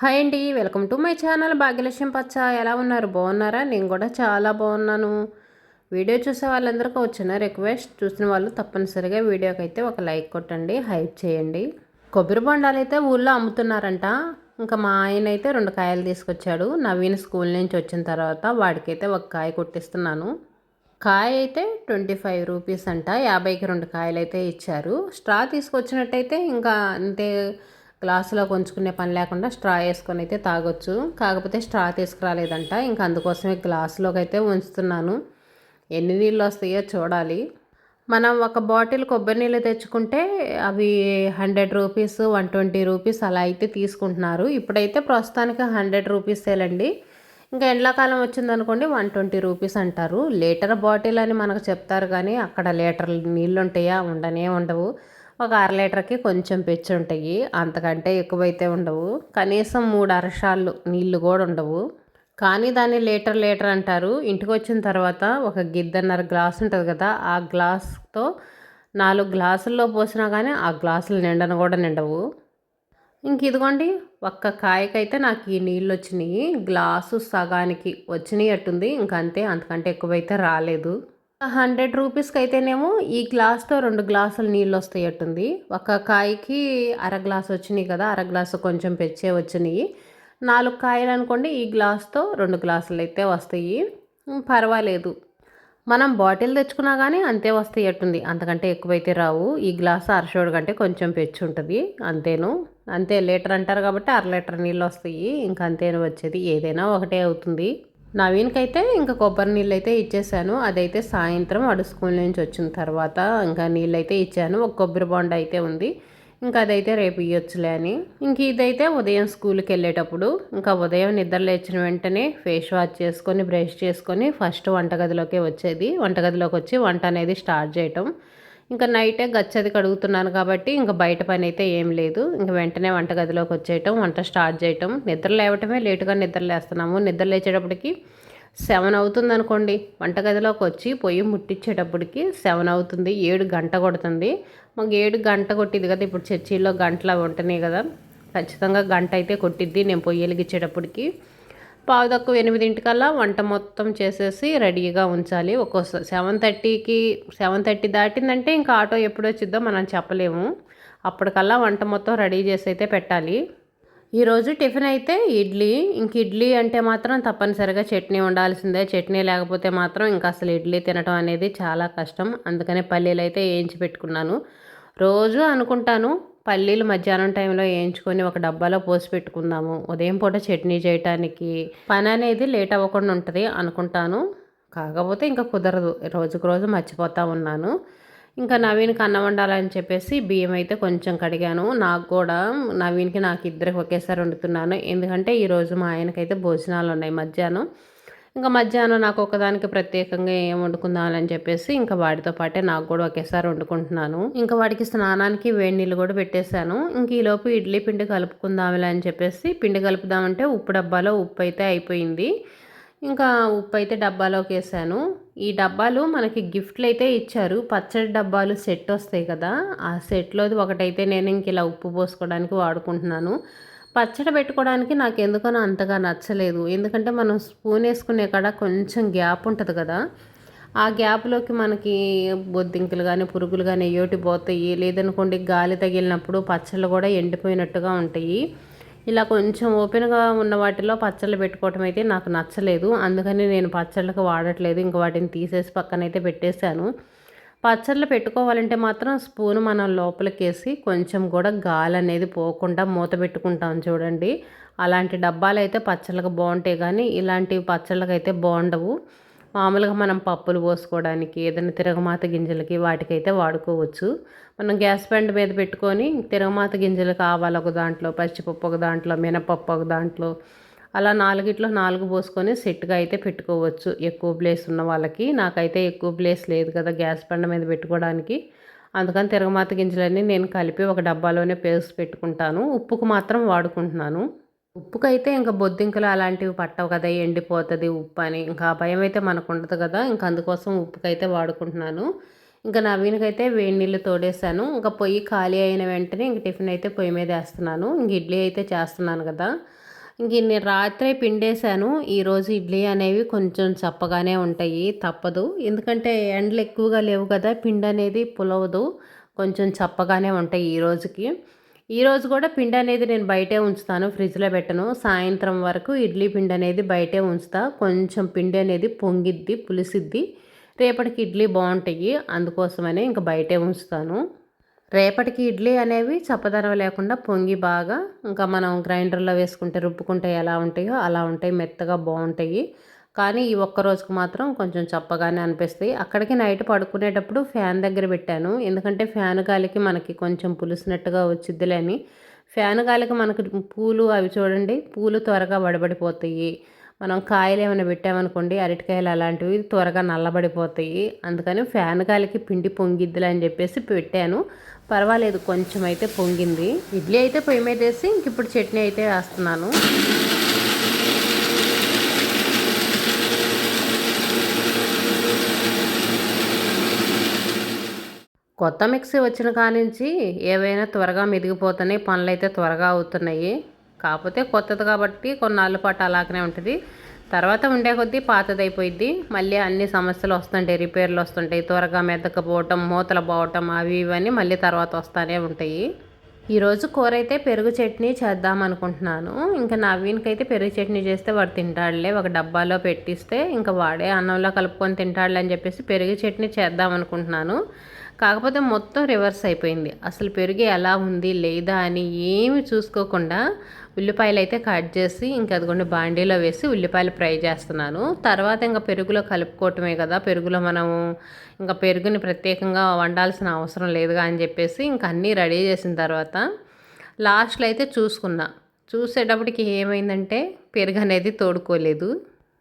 Hi అండి welcome to my channel భాగ్యలక్ష్యం పచ్చ. ఎలా ఉన్నారు? బాగున్నారా? నేను కూడా చాలా బాగున్నాను. వీడియో చూసే వాళ్ళందరికీ వచ్చిన రిక్వెస్ట్. చూసిన వాళ్ళు తప్పనిసరిగా వీడియోకి అయితే ఒక లైక్ కొట్టండి హైప్ చేయండి. కొబ్బరి బొండాలు అయితే ఊళ్ళో అమ్ముతున్నారంట. ఇంకా మా ఆయన అయితే రెండు కాయలు తీసుకొచ్చాడు. నవీన్ స్కూల్ నుంచి వచ్చిన తర్వాత వాడికైతే ఒక కాయ కొట్టిస్తున్నాను. కాయ అయితే ట్వంటీ ఫైవ్ రూపీస్ అంట. యాభైకి రెండు కాయలు అయితే ఇచ్చారు. స్ట్రా తీసుకొచ్చినట్టయితే ఇంకా అంతే గ్లాసులో కొంచుకునే పని లేకుండా స్ట్రా వేసుకొని అయితే తాగొచ్చు. కాకపోతే స్ట్రా తీసుకురాలేదంట. ఇంకా అందుకోసమే గ్లాసులోకి అయితే ఉంచుతున్నాను. ఎన్ని నీళ్ళు వస్తాయో చూడాలి. మనం ఒక బాటిల్ కొబ్బరి నీళ్ళు తెచ్చుకుంటే అవి hundred rupees one twenty rupees అలా అయితే తీసుకుంటున్నారు. ఇప్పుడైతే ప్రస్తుతానికి హండ్రెడ్ రూపీసేలండి. ఇంకా ఎండాకాలం వచ్చిందనుకోండి వన్ ట్వంటీ రూపీస్ అంటారు. లీటర్ బాటిల్ అని మనకు చెప్తారు కానీ అక్కడ లీటర్ నీళ్ళు ఉంటాయా ఉండనే ఉండవు. ఒక అర లీటర్కి కొంచెం పెచ్చు ఉంటాయి. అంతకంటే ఎక్కువైతే ఉండవు. కనీసం మూడు అరషాలు నీళ్ళు కూడా ఉండవు. కానీ దాన్ని లీటర్ లీటర్ అంటారు. ఇంటికి వచ్చిన తర్వాత ఒక గిద్దన్నర గ్లాస్ ఉంటుంది కదా ఆ గ్లాస్తో నాలుగు గ్లాసుల్లో పోసినా కానీ ఆ గ్లాసులు నిండను కూడా నిండవు. ఇంక ఇదిగోండి ఒక్క కాయకైతే నాకు ఈ నీళ్ళు వచ్చినాయి. గ్లాసు సగానికి వచ్చినాయి అట్టుంది. ఇంకంతే అంతకంటే ఎక్కువైతే రాలేదు. హండ్రెడ్ రూపీస్కి అయితేనేమో ఈ గ్లాస్తో రెండు గ్లాసులు నీళ్ళు వస్తాయట్టుంది ఒక కాయకి అర గ్లాస్ వచ్చినాయి కదా అర గ్లాసు కొంచెం పెచ్చే వచ్చినాయి. నాలుగు కాయలు అనుకోండి ఈ గ్లాస్తో రెండు గ్లాసులు అయితే వస్తాయి పర్వాలేదు. మనం బాటిల్ తెచ్చుకున్నా కానీ అంతే వస్తాయట్టుంది. అంతకంటే ఎక్కువైతే రావు. ఈ గ్లాస్ అరషోడు కంటే కొంచెం పెచ్చు ఉంటుంది అంతేను. అంతే లీటర్ అంటారు కాబట్టి అర లీటర్ నీళ్ళు వస్తాయి ఇంకా అంతేను వచ్చేది. ఏదైనా ఒకటే అవుతుంది. నవీన్కైతే ఇంకా కొబ్బరి నీళ్ళు అయితే ఇచ్చేసాను. అదైతే సాయంత్రం అడు స్కూల్ నుంచి వచ్చిన తర్వాత ఇంకా నీళ్ళు అయితే ఇచ్చాను. ఒక కొబ్బరి బొండ అయితే ఉంది. ఇంకా అదైతే రేపు ఇవ్వచ్చులే అని. ఇంక ఇదైతే ఉదయం స్కూల్కి వెళ్ళేటప్పుడు ఇంకా ఉదయం నిద్ర లేచిన వెంటనే ఫేస్ వాష్ చేసుకొని బ్రష్ చేసుకొని ఫస్ట్ వంటగదిలోకి వచ్చేది. వంటగదిలోకి వచ్చి వంట అనేది స్టార్ట్ చేయటం. ఇంకా నైటే గచ్చది కడుగుతున్నాను కాబట్టి ఇంకా బయట పని అయితే ఏం లేదు. ఇంకా వెంటనే వంటగదిలోకి వచ్చేయటం వంట స్టార్ట్ చేయటం. నిద్ర లేవటమే లేటుగా నిద్ర లేస్తున్నాము. నిద్ర లేచేటప్పటికి సెవెన్ అవుతుంది అనుకోండి. వంటగదిలోకి వచ్చి పొయ్యి ముట్టించేటప్పటికి సెవెన్ అవుతుంది. ఏడు గంట కొడుతుంది. మాకు ఏడు గంట కొట్టింది కదా. ఇప్పుడు చర్చిలో గంటలు అవి ఉంటున్నాయి కదా. ఖచ్చితంగా గంట అయితే కొట్టిద్ది. నేను పొయ్యి వెలిగించేటప్పటికి పావు తక్కువ ఎనిమిదింటికల్లా వంట మొత్తం చేసేసి రెడీగా ఉంచాలి. ఒక్కోసారి సెవెన్ థర్టీకి సెవెన్ థర్టీ దాటిందంటే ఇంకా ఆటో ఎప్పుడు వచ్చిద్దో మనం చెప్పలేము. అప్పటికల్లా వంట మొత్తం రెడీ చేసి అయితే పెట్టాలి. ఈరోజు టిఫిన్ అయితే ఇడ్లీ. ఇంక ఇడ్లీ అంటే మాత్రం తప్పనిసరిగా చట్నీ ఉండాల్సిందే చట్నీ లేకపోతే మాత్రం ఇంకా అసలు ఇడ్లీ తినడం అనేది చాలా కష్టం. అందుకనే పల్లీలు అయితే వేయించి పెట్టుకున్నాను. రోజు అనుకుంటాను పల్లీలు మధ్యాహ్నం టైంలో వేయించుకొని ఒక డబ్బాలో పోసి పెట్టుకుందాము. ఉదయం పూట చట్నీ చేయటానికి పని అనేది లేట్ అవ్వకుండా ఉంటుంది అనుకుంటాను. కాకపోతే ఇంకా కుదరదు. రోజుకు రోజు మర్చిపోతూ ఉన్నాను. ఇంకా నవీన్కి అన్నం వండాలని చెప్పేసి బియ్యం అయితే కొంచెం కడిగాను. నాకు కూడా నవీన్కి నాకు ఇద్దరికి ఒకేసారి వండుతున్నాను. ఎందుకంటే ఈరోజు మా ఆయనకైతే భోజనాలు ఉన్నాయి మధ్యాహ్నం. ఇంకా మధ్యాహ్నం నాకు ఒకదానికి ప్రత్యేకంగా ఏం వండుకుందామని చెప్పేసి ఇంకా వాడితో పాటే నాకు కూడా ఒకేసారి వండుకుంటున్నాను. ఇంకా వాడికి స్నానానికి వేడి నీళ్ళు కూడా పెట్టేశాను. ఇంక ఈలోపు ఇడ్లీ పిండి కలుపుకుందాంలే అని చెప్పేసి పిండి కలుపుదామంటే ఉప్పు డబ్బాలో ఉప్పు అయితే అయిపోయింది. ఇంకా ఉప్పు అయితే డబ్బాలోకి వేసాను. ఈ డబ్బాలు మనకి గిఫ్ట్లు అయితే ఇచ్చారు. పచ్చడి డబ్బాలు సెట్ వస్తాయి కదా ఆ సెట్లోది ఒకటైతే నేను ఇంక ఇలా ఉప్పు పోసుకోవడానికి వాడుకుంటున్నాను. పచ్చడి పెట్టుకోవడానికి నాకు ఎందుకనో అంతగా నచ్చలేదు. ఎందుకంటే మనం స్పూన్ వేసుకునే కాడ కొంచెం గ్యాప్ ఉంటుంది కదా. ఆ గ్యాప్లోకి మనకి బొద్దింకలు కానీ పురుగులు కానీ ఏయోటి పోతాయి. లేదనుకోండి గాలి తగిలినప్పుడు పచ్చళ్ళు కూడా ఎండిపోయినట్టుగా ఉంటాయి. ఇలా కొంచెం ఓపెన్గా ఉన్న వాటిలో పచ్చళ్ళు పెట్టుకోవటం అయితే నాకు నచ్చలేదు. అందుకని నేను పచ్చళ్ళకి వాడట్లేదు. ఇంక వాటిని తీసేసి పక్కనైతే పెట్టేశాను. పచ్చళ్ళు పెట్టుకోవాలంటే మాత్రం స్పూన్ మనం లోపలికి వేసి కొంచెం కూడా గాలి అనేది పోకుండా మూత పెట్టుకుంటాం చూడండి. అలాంటి డబ్బాలు అయితే పచ్చళ్ళకి బాగుంటాయి కానీ ఇలాంటి పచ్చళ్ళకి అయితే బాగుండవు. మామూలుగా మనం పప్పులు పోసుకోవడానికి ఏదైనా తిరగమాత గింజలకి వాటికైతే వాడుకోవచ్చు. మనం గ్యాస్ బండ్ మీద పెట్టుకొని తిరగమాత గింజలు కావాలి ఒక దాంట్లో పచ్చిపప్పు ఒక దాంట్లో మినపప్పు ఒక దాంట్లో అలా నాలుగిట్లో నాలుగు పోసుకొని సెట్గా అయితే పెట్టుకోవచ్చు. ఎక్కువ ప్లేస్ ఉన్న వాళ్ళకి. నాకైతే ఎక్కువ ప్లేస్ లేదు కదా గ్యాస్ బండ మీద పెట్టుకోవడానికి. అందుకని తిరగమాత గింజలన్నీ నేను కలిపి ఒక డబ్బాలోనే పేస్ట్ పెట్టుకుంటాను. ఉప్పుకు మాత్రం వాడుకుంటున్నాను. ఉప్పుకైతే ఇంకా బొద్దింకలు అలాంటివి పట్టవు కదా ఎండిపోతుంది ఉప్పు అని. ఇంకా భయం అయితే మనకు ఉండదు కదా ఇంకా అందుకోసం ఉప్పుకైతే వాడుకుంటున్నాను. ఇంకా నవీన్కైతే వేడి నీళ్ళు తోడేశాను. ఇంకా పొయ్యి ఖాళీ అయిన వెంటనే ఇంక టిఫిన్ అయితే పొయ్యి మీద వేస్తున్నాను. ఇంక ఇడ్లీ అయితే చేస్తున్నాను కదా. ఇంక నేను రాత్రే పిండేశాను. ఈరోజు ఇడ్లీ అనేవి కొంచెం చప్పగానే ఉంటాయి. తప్పదు. ఎందుకంటే ఎండలు ఎక్కువగా లేవు కదా పిండి అనేది పులవదు. కొంచెం చప్పగానే ఉంటాయి ఈ రోజుకి. ఈరోజు కూడా పిండి అనేది నేను బయటే ఉంచుతాను ఫ్రిడ్జ్లో పెట్టను. సాయంత్రం వరకు ఇడ్లీ పిండి అనేది బయటే ఉంచుతా. కొంచెం పిండి అనేది పొంగిద్ది పులిసిద్ది. రేపటికి ఇడ్లీ బాగుంటాయి. అందుకోసమనే ఇంకా బయటే ఉంచుతాను. రేపటికి ఇడ్లీ అనేవి చప్పదనం లేకుండా పొంగి బాగా ఇంకా మనం గ్రైండర్లో వేసుకుంటే రుబ్బుకుంటే ఎలా ఉంటాయో అలా ఉంటాయి మెత్తగా బాగుంటాయి. కానీ ఈ ఒక్క రోజుకు మాత్రం కొంచెం చప్పగానే అనిపిస్తాయి. అక్కడికి నైట్ పడుకునేటప్పుడు ఫ్యాన్ దగ్గర పెట్టాను. ఎందుకంటే ఫ్యాన్ గాలికి మనకి కొంచెం పులిసినట్టుగా వచ్చిద్దిలేని. ఫ్యాన్ గాలికి మనకి పూలు అవి చూడండి పూలు త్వరగా వడబడిపోతాయి. మనం కాయలు ఏమైనా పెట్టామనుకోండి అరటికాయలు అలాంటివి త్వరగా నల్లబడిపోతాయి. అందుకని ఫ్యాన్ గాలికి పిండి పొంగిద్దిలే అని చెప్పేసి పెట్టాను. పర్వాలేదు కొంచెం అయితే పొంగింది. ఇడ్లీ అయితే పొయ్యి మీద వేసి ఇంక ఇప్పుడు చట్నీ అయితే వేస్తున్నాను. కొత్త మిక్సీ వచ్చిన కానించి ఏవైనా త్వరగా మెదిగిపోతున్నాయి పనులు అయితే త్వరగా అవుతున్నాయి. కాకపోతే కొత్తది కాబట్టి కొన్నాళ్ళ పాటు అలాగనే ఉంటుంది. తర్వాత ఉండే కొద్దీ పాతదైపోయిద్ది. మళ్ళీ అన్ని సమస్యలు వస్తుంటాయి రిపేర్లు వస్తుంటాయి. త్వరగా మెదకపోవటం మూతలు పోవటం అవి ఇవన్నీ మళ్ళీ తర్వాత వస్తూనే ఉంటాయి. ఈరోజు కూర అయితే పెరుగు చట్నీ చేద్దాం అనుకుంటున్నాను. ఇంకా నవీన్కి అయితే పెరుగు చట్నీ చేస్తే వాడు తింటాడులే. ఒక డబ్బాలో పెట్టిస్తే ఇంకా వాడే అన్నంలో కలుపుకొని తింటాడులే అని చెప్పేసి పెరుగు చట్నీ చేద్దాం అనుకుంటున్నాను. కాకపోతే మొత్తం రివర్స్ అయిపోయింది. అసలు పెరుగు ఎలా ఉంది లేదా అని ఏమి చూసుకోకుండా ఉల్లిపాయలు అయితే కట్ చేసి ఇంకా అదిగోండి బాండీలో వేసి ఉల్లిపాయలు ఫ్రై చేస్తున్నాను. తర్వాత ఇంకా పెరుగులో కలుపుకోవటమే కదా పెరుగులో మనము ఇంకా పెరుగుని ప్రత్యేకంగా వండాల్సిన అవసరం లేదుగా అని చెప్పేసి ఇంకా అన్నీ రెడీ చేసిన తర్వాత లాస్ట్లో అయితే చూసుకున్నా. చూసేటప్పటికి ఏమైందంటే పెరుగు అనేది తోడుకోలేదు.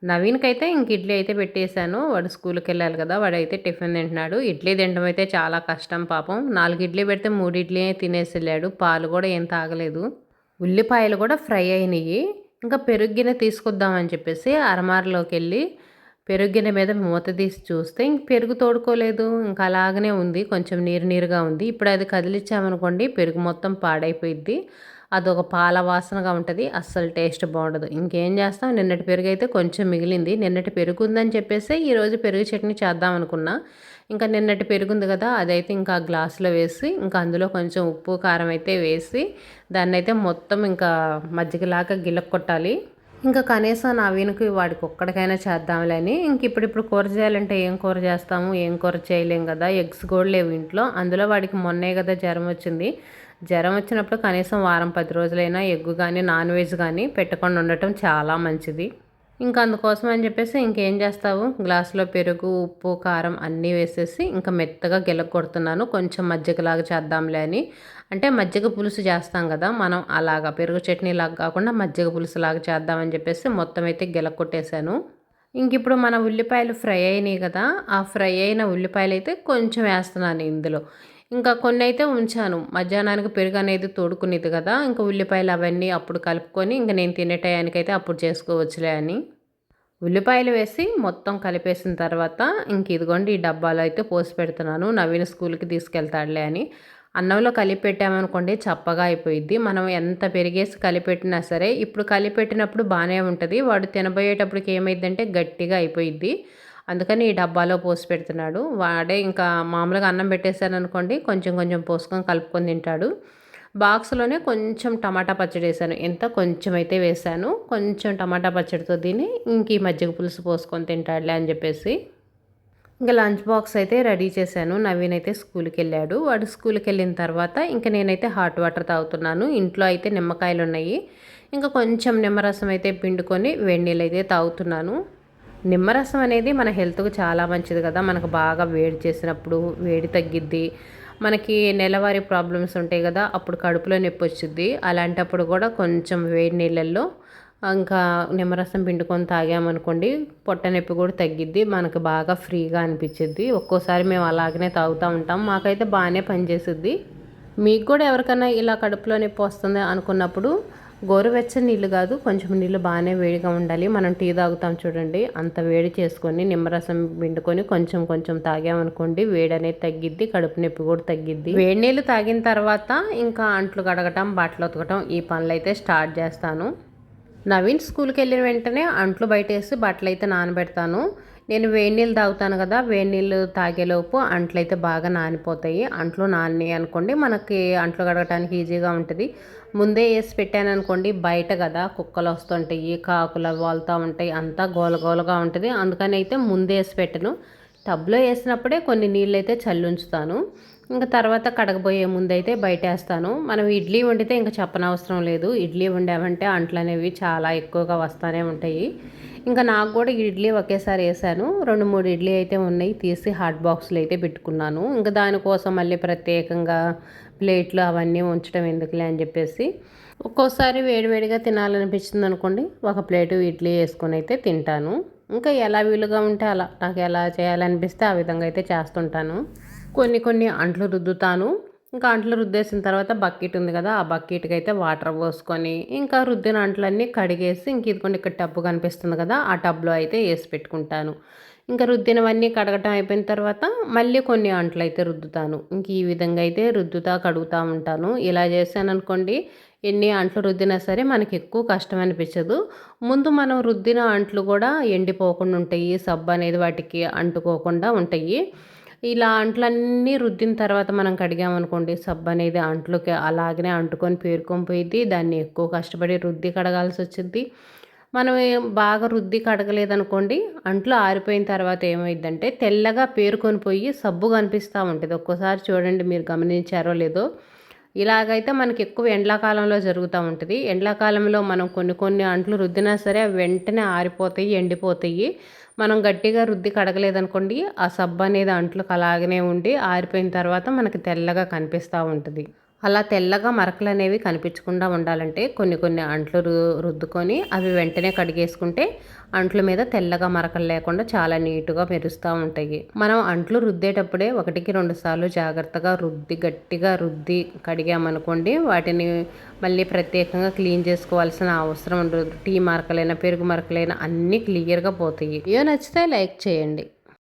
నవీన్కైతే ఇంక ఇడ్లీ అయితే పెట్టేశాను. వాడు స్కూల్కి వెళ్ళాలి కదా వాడు అయితే టిఫిన్ తింటున్నాడు. ఇడ్లీ తినడం అయితే చాలా కష్టం పాపం. నాలుగు ఇడ్లీ పెడితే మూడు ఇడ్లీ తినేసి వెళ్ళాడు. పాలు కూడా ఏం తాగలేదు. ఉల్లిపాయలు కూడా ఫ్రై అయినాయి. ఇంకా పెరుగ్గిన తీసుకొద్దామని చెప్పేసి అరమారలోకి వెళ్ళి పెరుగ్గిన మీద మూత తీసి చూస్తే ఇంక పెరుగు తోడుకోలేదు. ఇంకా అలాగనే ఉంది. కొంచెం నీరు నీరుగా ఉంది. ఇప్పుడు అది కదిలిచ్చామనుకోండి పెరుగు మొత్తం పాడైపోయిద్ది. అదొక పాల వాసనగా ఉంటుంది అస్సలు టేస్ట్ బాగుండదు. ఇంకేం చేస్తాం? నిన్నటి పెరుగు అయితే కొంచెం మిగిలింది. నిన్నటి పెరుగు ఉందని చెప్పేసి ఈరోజు పెరుగు చట్నీ చేద్దాం అనుకున్నా. ఇంకా నిన్నటి పెరుగుంది కదా అదైతే ఇంకా గ్లాసులో వేసి ఇంకా అందులో కొంచెం ఉప్పు కారం అయితే వేసి దాన్ని అయితే మొత్తం ఇంకా మజ్జిగలాగా గిలక్ కొట్టాలి. ఇంకా కనీసం నా వీనికి వాడికి ఒక్కడికైనా చేద్దాంలే అని ఇంక ఇప్పుడు ఇప్పుడు కూర చేయాలంటే ఏం కూర చేస్తాము? ఏం కూర చేయలేం కదా? ఎగ్స్ కూడా లేవు ఇంట్లో. అందులో వాడికి మొన్నే కదా జ్వరం వచ్చింది. జ్వరం వచ్చినప్పుడు కనీసం వారం పది రోజులైనా ఎగ్గు కానీ నాన్ వెజ్ కానీ పెట్టకుండా ఉండటం చాలా మంచిది. ఇంకా అందుకోసం అని చెప్పేసి ఇంకేం చేస్తావు? గ్లాసులో పెరుగు ఉప్పు కారం అన్నీ వేసేసి ఇంకా మెత్తగా గిలక కొడుతున్నాను. కొంచెం మజ్జిగలాగా చేద్దాంలే అని. అంటే మజ్జిగ పులుసు చేస్తాం కదా మనం అలాగా పెరుగు చట్నీ లాగా కాకుండా మజ్జిగ పులుసు లాగా చేద్దామని చెప్పేసి మొత్తం అయితే గిలక కొట్టేశాను. ఇంక ఇప్పుడు మన ఉల్లిపాయలు ఫ్రై అయినాయి కదా ఆ ఫ్రై అయిన ఉల్లిపాయలు అయితే కొంచెం వేస్తున్నాను ఇందులో. ఇంకా కొన్ని అయితే ఉంచాను. మధ్యాహ్నానికి పెరుగు అనేది తోడుకునేది కదా ఇంకా ఉల్లిపాయలు అవన్నీ అప్పుడు కలుపుకొని ఇంకా నేను తినే టయానికైతే అప్పుడు చేసుకోవచ్చులే అని. ఉల్లిపాయలు వేసి మొత్తం కలిపేసిన తర్వాత ఇంక ఇదిగోండి ఈ డబ్బాలో అయితే పోసి పెడుతున్నాను. నవీన స్కూల్కి తీసుకెళ్తాడులే అని. అన్నంలో కలిపెట్టామనుకోండి చప్పగా అయిపోయింది మనం ఎంత పెరిగేసి కలిపెట్టినా సరే ఇప్పుడు కలిపెట్టినప్పుడు బాగానే ఉంటుంది. వాడు తినబోయేటప్పటికి ఏమైందంటే గట్టిగా అయిపోయిద్ది. అందుకని ఈ డబ్బాలో పోసి పెడుతున్నాడు. వాడే ఇంకా మామూలుగా అన్నం పెట్టేశాను అనుకోండి కొంచెం కొంచెం పోసుకొని కలుపుకొని తింటాడు. బాక్స్లోనే కొంచెం టమాటా పచ్చడి వేసాను ఎంత కొంచెం అయితే వేసాను కొంచెం టమాటా పచ్చడితో తిని ఇంక ఈ మజ్జిగ పులుసు పోసుకొని తింటాడులే అని చెప్పేసి ఇంకా లంచ్ బాక్స్ అయితే రెడీ చేశాను. నవీన్ అయితే స్కూల్కి వెళ్ళాడు. వాడు స్కూల్కి వెళ్ళిన తర్వాత ఇంకా నేనైతే హాట్ వాటర్ తాగుతున్నాను. ఇంట్లో అయితే నిమ్మకాయలు ఉన్నాయి ఇంకా కొంచెం నిమ్మరసం అయితే పిండుకొని వేడి నీళ్ళు అయితే తాగుతున్నాను. నిమ్మరసం అనేది మన హెల్త్కు చాలా మంచిది కదా. మనకు బాగా వేడి చేసినప్పుడు వేడి తగ్గిద్ది. మనకి నెలవారీ ప్రాబ్లమ్స్ ఉంటాయి కదా అప్పుడు కడుపులో నొప్పి వచ్చింది అలాంటప్పుడు కూడా కొంచెం వేడి నీళ్ళల్లో ఇంకా నిమ్మరసం పిండుకొని తాగామనుకోండి పొట్ట నొప్పి కూడా తగ్గిద్ది మనకు బాగా ఫ్రీగా అనిపించిద్ది. ఒక్కోసారి మేము అలాగనే తాగుతూ ఉంటాం. మాకైతే బాగానే పనిచేస్తుంది మీకు కూడా ఎవరికైనా ఇలా కడుపులో నొప్పి వస్తుంది అనుకున్నప్పుడు గోరువెచ్చని నీళ్ళు కాదు కొంచెం నీళ్ళు బాగానే వేడిగా ఉండాలి. మనం టీ తాగుతాం చూడండి అంత వేడి చేసుకొని నిమ్మరసం పిండుకొని కొంచెం కొంచెం తాగామనుకోండి వేడి అనేది తగ్గిద్ది కడుపు నొప్పి కూడా తగ్గిద్ది. వేడి నీళ్ళు తాగిన తర్వాత ఇంకా అంట్లు కడగటం బట్టలు ఉతకటం ఈ పనులు అయితే స్టార్ట్ చేస్తాను. నవీన్ స్కూల్కి వెళ్ళిన వెంటనే అంట్లు బయట వేసి బట్టలు అయితే నానబెడతాను. నేను వేడి నీళ్ళు తాగుతాను కదా వేడి నీళ్ళు తాగేలోపు అంట్లు అయితే బాగా నానిపోతాయి. అంట్లు నాని అనుకోండి మనకి అంట్లు కడగటానికి ఈజీగా ఉంటుంది. ముందే వేసి పెట్టాను అనుకోండి బయట కదా కుక్కలు వస్తుంటాయి కాకులు వాళ్తూ ఉంటాయి అంతా గోలగోలగా ఉంటుంది. అందుకని అయితే ముందే వేసి పెట్టను. టబ్లో వేసినప్పుడే కొన్ని నీళ్ళు అయితే చల్లుంచుతాను. ఇంకా తర్వాత కడగబోయే ముందు అయితే బయట వేస్తాను మనం ఇడ్లీ వండితే ఇంకా చెప్పనవసరం లేదు. ఇడ్లీ వండామంటే అంట్లు అనేవి చాలా ఎక్కువగా వస్తూనే ఉంటాయి. ఇంకా నాకు కూడా ఇడ్లీ ఒకేసారి వేసాను. రెండు మూడు ఇడ్లీ అయితే ఉన్నాయి తీసి హాట్ బాక్స్లో అయితే పెట్టుకున్నాను. ఇంకా దానికోసం మళ్ళీ ప్రత్యేకంగా ప్లేట్లు అవన్నీ ఉంచడం ఎందుకులే అని చెప్పేసి ఒక్కోసారి వేడివేడిగా తినాలనిపించింది అనుకోండి ఒక ప్లేటు ఇడ్లీ వేసుకొని అయితే తింటాను. ఇంకా ఎలా వీలుగా ఉంటే అలా నాకు ఎలా చేయాలనిపిస్తే ఆ విధంగా అయితే చేస్తుంటాను. కొన్ని కొన్ని అంట్లు రుద్దుతాను. ఇంకా అంట్లు రుద్దేసిన తర్వాత బకెట్ ఉంది కదా ఆ బకెట్కి అయితే వాటర్ పోసుకొని ఇంకా రుద్దిన అంట్లన్నీ కడిగేసి ఇంక ఇదిగోండి ఇక్కడ టబ్బు కనిపిస్తుంది కదా ఆ టబ్లో అయితే వేసి పెట్టుకుంటాను. ఇంకా రుద్దినవన్నీ కడగటం అయిపోయిన తర్వాత మళ్ళీ కొన్ని అంట్లు అయితే రుద్దుతాను. ఇంక ఈ విధంగా అయితే రుద్దుతా కడుగుతూ ఉంటాను. ఇలా చేశాను అనుకోండి ఎన్ని అంట్లు రుద్దినా సరే మనకి ఎక్కువ కష్టం అనిపించదు. ముందు మనం రుద్దిన అంట్లు కూడా ఎండిపోకుండా ఉంటాయి. సబ్బు అనేది వాటికి అంటుకోకుండా ఉంటాయి. ఇలా అంట్లన్నీ రుద్దిన తర్వాత మనం కడిగామనుకోండి సబ్బు అనేది అంట్లోకి అలాగనే అంటుకొని పేరుకొని పోయింది దాన్ని ఎక్కువ కష్టపడి రుద్ది కడగాల్సి వచ్చింది మనం బాగా రుద్ది కడగలేదనుకోండి అంట్లు ఆరిపోయిన తర్వాత ఏమైందంటే తెల్లగా పేరుకొని పోయి సబ్బు కనిపిస్తూ ఉంటుంది. ఒక్కోసారి చూడండి మీరు గమనించారో లేదో. ఇలాగైతే మనకి ఎక్కువ ఎండాకాలంలో జరుగుతూ ఉంటుంది. ఎండాకాలంలో మనం కొన్ని కొన్ని అంట్లు రుద్దినా సరే అవి వెంటనే ఆరిపోతాయి ఎండిపోతాయి. మనం గట్టిగా రుద్ది కడగలేదనుకోండి ఆ సబ్బు అనేది అంట్లకు అలాగనే ఉండి ఆరిపోయిన తర్వాత మనకి తెల్లగా కనిపిస్తూ ఉంటుంది. అలా తెల్లగా మరకలు అనేవి కనిపించకుండా ఉండాలంటే కొన్ని కొన్ని అంట్లు రుద్దుకొని అవి వెంటనే కడిగేసుకుంటే అంట్ల మీద తెల్లగా మరకలు లేకుండా చాలా నీట్గా మెరుస్తూ ఉంటాయి. మనం అంట్లు రుద్దేటప్పుడే ఒకటికి రెండు సార్లు జాగ్రత్తగా రుద్ది గట్టిగా రుద్ది కడిగామనుకోండి వాటిని మళ్ళీ ప్రత్యేకంగా క్లీన్ చేసుకోవాల్సిన అవసరం ఉండదు. టీ మరకలైనా పెరుగు మరకలైనా అన్నీ క్లియర్గా పోతాయి. ఏ నచ్చితే లైక్ చేయండి.